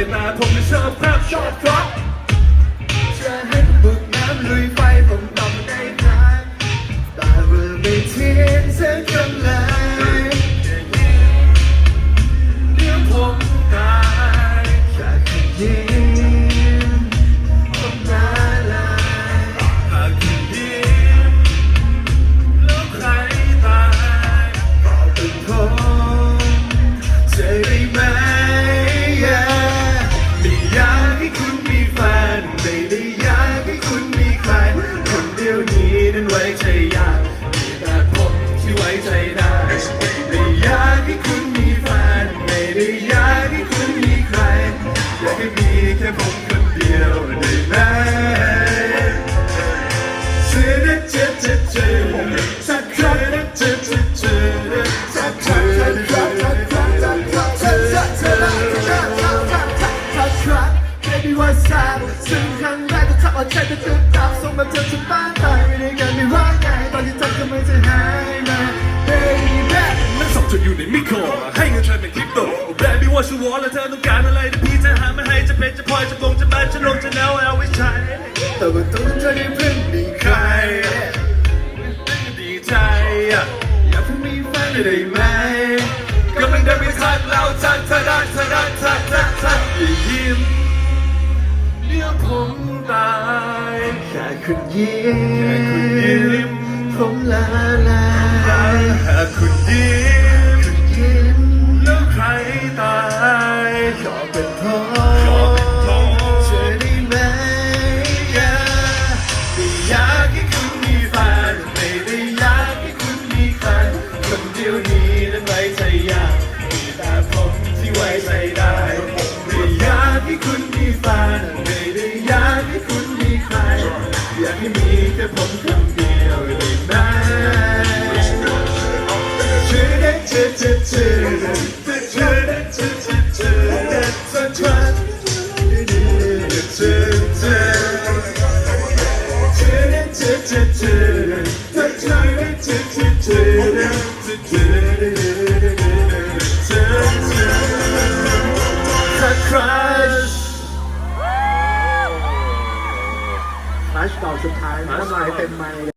ไม่รู้ว่าคุณนั้นเป็นใค ว้ใจได้ไม่อยากให้คุณมีแฟนไม่ได้อยากให้คุณมีใครอยากให้มีแค่ผมคนเดียวได้ไหมเชื่อนะเชื่อเชื่อเชื่อสักครั้งนะเชื่อเชื่อเชื่อสักครั้งนะเชื่อเชื่อเชื่อ Baby what's up ซึ่งครั้งแรกก็ทักว่าใจจะจุดจับส่งแบบเธอจะบ้าตายไม่ได้กันไม่ว่าไงตอนที่เธอก็ไม่ เงินเธอเป็นคริปโตแบรนด์ไม่ว่าชูวอลแล้วเธอต้องการอะไรเดี๋ยวพี่จะหามาให้จะเป็นจะพลอยจะลงจะมาจะลงจะแนวเอาไว้ใช้แต่ว่าต้องเธอได้เพิ่งมีใคใครดีใจอะอยากเพิ่งมีแฟนได้ไหมกำลังเดินไปทักเราทักเธอได้เธอได้ทักทักทักอย่ายิ้มเดี๋ยวผมตายแค่คุณยิ้แค่คุณยิ้มผมละลายหากคุณยิ้ม เป็นพอขอเป็นพอเธอได้ไหมไม่อยากให้คุณมีแฟนไม่ได้อยากให้คุณมีใครคนเดียวนี้นั้นไว้ใจยากมีแต่ผมที่ไว้ใจได้ไม่อยากให้คุณมีแฟนไม่ได้อยากให้คุณมีใครอยากให้มีแค่ผมคนเดียวได้ไหมชื่อเด็กชื่อชื่อชื่อชื่อเด็กชื่อ คลัชดอกสุดท้ายน้ำลายเต็มไม้